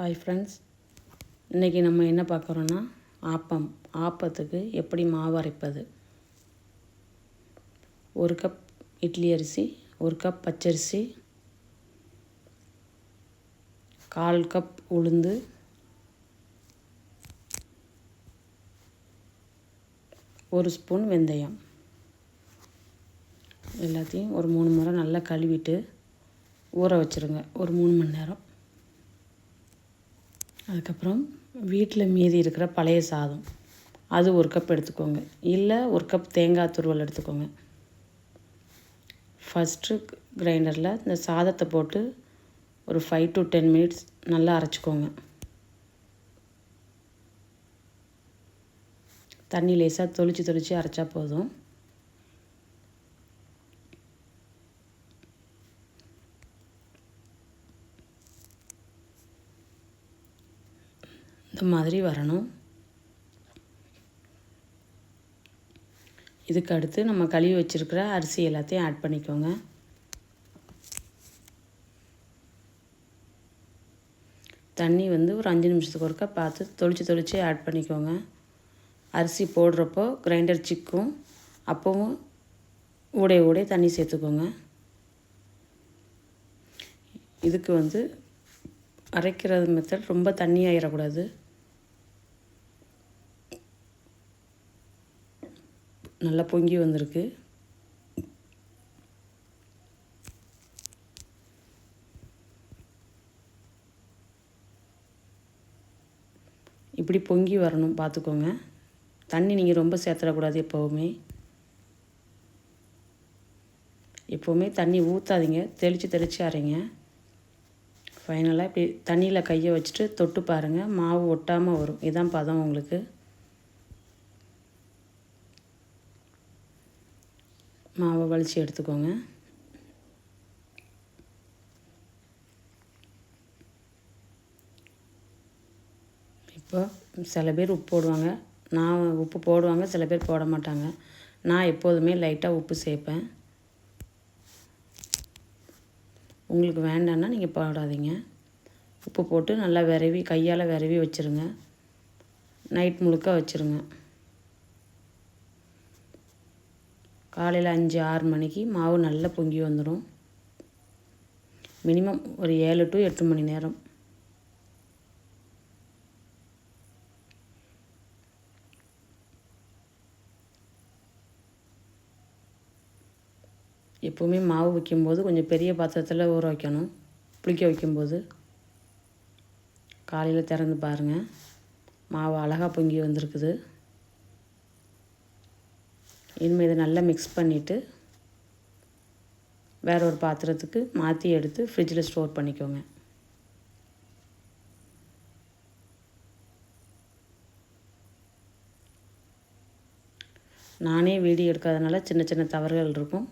Hi friends இன்றைக்கி நம்ம என்ன பார்க்குறோன்னா ஆப்பம் ஆப்பத்துக்கு எப்படி மாவு அரைப்பது? ஒரு கப் இட்லி அரிசி ஒரு கப் பச்சரிசி கால் கப் உளுந்து ஒரு ஸ்பூன் வெந்தயம். எல்லாத்தையும் ஒரு மூணு முறை நல்லா கழுவிட்டு ஊற வச்சுருங்க. ஒரு மூணு மணி நேரம். அதுக்கப்புறம் வீட்டில் மீதி இருக்கிற பழைய சாதம். அது ஒரு கப் எடுத்துக்கோங்க. இல்லை ஒரு கப் தேங்காய் துருவல் எடுத்துக்கோங்க. ஃபஸ்ட்டு கிரைண்டரில் இந்த சாதத்தை போட்டு ஒரு ஃபைவ் டு டென் மினிட்ஸ் நல்லா அரைச்சிக்கோங்க. தண்ணி லேசாக தொளிச்சு தொளிச்சு அரைச்சா போதும். இந்த மாதிரி வரணும். இதுக்கு அடுத்து நம்ம கழுவி வச்சுருக்கிற அரிசி எல்லாத்தையும் ஆட் பண்ணிக்கோங்க. தண்ணி வந்து ஒரு அஞ்சு நிமிஷத்துக்கு ஒருக்கா பார்த்து தொளிச்சு தொளிச்சு ஆட் பண்ணிக்கோங்க. அரிசி போடுறப்போ கிரைண்டர் சிக்கும். அப்போவும் ஊடைய ஊடைய தண்ணி சேர்த்துக்கோங்க. இதுக்கு வந்து அரைக்கிறது மெத்தட் ரொம்ப தண்ணி ஆயிடக்கூடாது நல்லா பொங்கி வந்திருக்கு. இப்படி பொங்கி வரணும் பார்த்துக்கோங்க. தண்ணி நீங்கள் ரொம்ப சேர்த்துடக்கூடாது எப்போவுமே. எப்போவுமே தண்ணி ஊற்றாதீங்க தெளித்து தெளித்து அரைங்க. ஃபைனலாக இப்படி தண்ணியில் கையை வச்சுட்டு தொட்டு பாருங்கள் மாவு ஒட்டாமல் வரும். இதான் பதம் உங்களுக்கு. மாவை வலித்து எடுத்துக்கோங்க. இப்போ சில பேர் உப்பு போடுவாங்க. நான் உப்பு போடுவாங்க சில பேர் போட மாட்டாங்க. நான் எப்போதுமே லைட்டாக உப்பு சேர்ப்பேன். உங்களுக்கு வேண்டான்னா நீங்கள் போடாதீங்க. உப்பு போட்டு நல்லா விரவி கையால் விரவி வச்சுருங்க. நைட் முழுக்க வச்சுருங்க. காலையில் அஞ்சு ஆறு மணிக்கு மாவு நல்லா பொங்கி வந்துடும் மினிமம் ஒரு ஏழு டு எட்டு மணி நேரம். எப்போவுமே மாவு வைக்கும்போது கொஞ்சம் பெரிய பாத்திரத்தில் ஊற வைக்கணும். புளிக்க வைக்கும்போது. காலையில் திறந்து பாருங்கள் மாவு அழகாக பொங்கி வந்திருக்குது. இனிமேல் இதை நல்லா மிக்ஸ் பண்ணிவிட்டு வேற ஒரு பாத்திரத்துக்கு மாற்றி எடுத்து ஃப்ரிட்ஜில் ஸ்டோர் பண்ணிக்கோங்க. நானே வீடியோ எடுக்காதனால சின்ன சின்ன தவறுகள் இருக்கும்.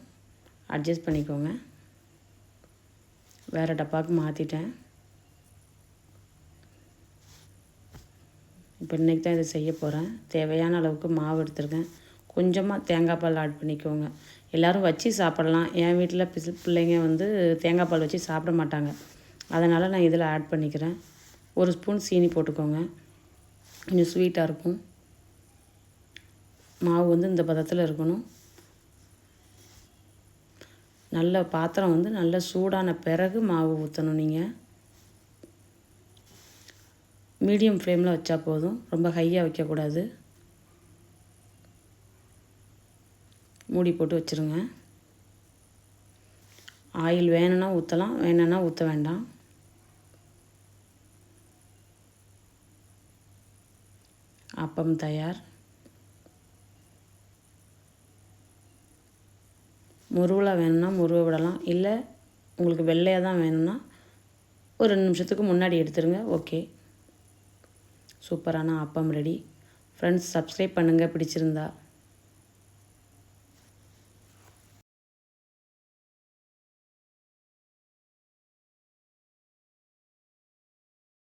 அட்ஜஸ்ட் பண்ணிக்கோங்க. வேறு டப்பாவுக்கு மாற்றிட்டேன் இப்போ இன்றைக்கி தான் இதை செய்ய போகிறேன் தேவையான அளவுக்கு மாவு எடுத்துருக்கேன். கொஞ்சமாக தேங்காய் பால் ஆட் பண்ணிக்கோங்க. எல்லோரும் வச்சு சாப்பிட்லாம். என் வீட்டில் பிசு பிள்ளைங்க வந்து தேங்காய் பால் வச்சு சாப்பிட மாட்டாங்க. அதனால் நான் இதில் ஆட் பண்ணிக்கிறேன். ஒரு ஸ்பூன் சீனி போட்டுக்கோங்க. கொஞ்சம் ஸ்வீட்டாக இருக்கும். மாவு வந்து இந்த பதத்தில் இருக்கணும். நல்ல பாத்திரம் வந்து நல்ல சூடான பிறகு மாவு ஊற்றணும் நீங்கள் மீடியம் ஃப்ளேமில் வச்சா போதும். ரொம்ப ஹையாக வைக்கக்கூடாது. மூடி போட்டு வச்சுருங்க. ஆயில் வேணும்னா ஊற்றலாம் வேணும்னா ஊற்ற வேண்டாம். அப்பம் தயார். முருவில் வேணும்னா முருவை விடலாம். இல்லை உங்களுக்கு வெள்ளையாக தான் வேணும்னா ஒரு ரெண்டு நிமிஷத்துக்கு முன்னாடி எடுத்துருங்க. ஓகே. சூப்பரான அப்பம் ரெடி. ஃப்ரெண்ட்ஸ் சப்ஸ்கிரைப் பண்ணுங்கள் பிடிச்சிருந்தா.